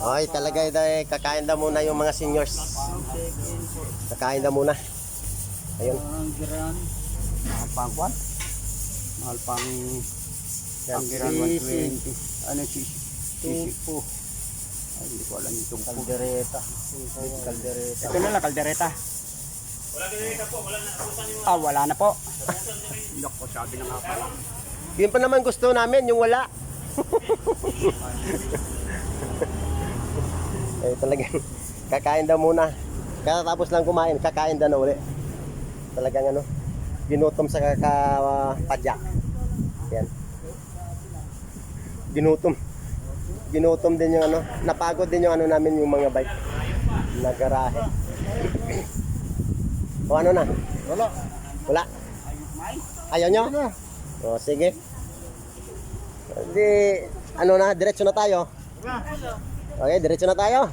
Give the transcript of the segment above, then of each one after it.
Okay, talaga eh, kakain na muna yung mga seniors. Kakain na muna. Ayun. Mahal pang kwan. Mahal pang Yan, giran sisi. 120. Ano si Sisi po. Ay, hindi ko alam itong po. Kaldereta. Kaldereta. Ito na lang, kaldereta. Ah, wala na po. Naku, sabi na nga pala. Yun pa naman gusto namin, yung wala. eh talagang kakain daw muna. Katapos lang kumain, kakain daw na uli. Talagang ano, ginutom sa kakapadyak. Yan. Ginutom. Ginutom din yung ano, napagod din yung ano namin yung mga bike na garahe. o ano na? Wala. Wala. Ayaw nyo? O, sige. Hindi, ano na, diretso na tayo. Okay, diretso na tayo.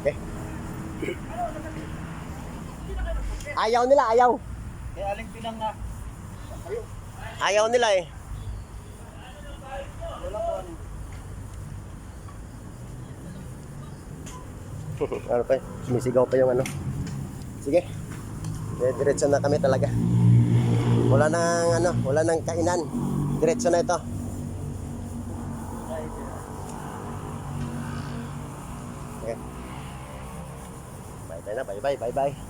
Okay. Ayaw nila, ayaw. Kaya aling pinang nga. Ayaw nila eh. Wala po ano. ano pa, sumisigaw pa yung ano. Sige. Diretso na kami talaga. Wala nang ano, wala nang kainan. Diretso na ito. Okay. Bye bye na, bye bye, bye bye.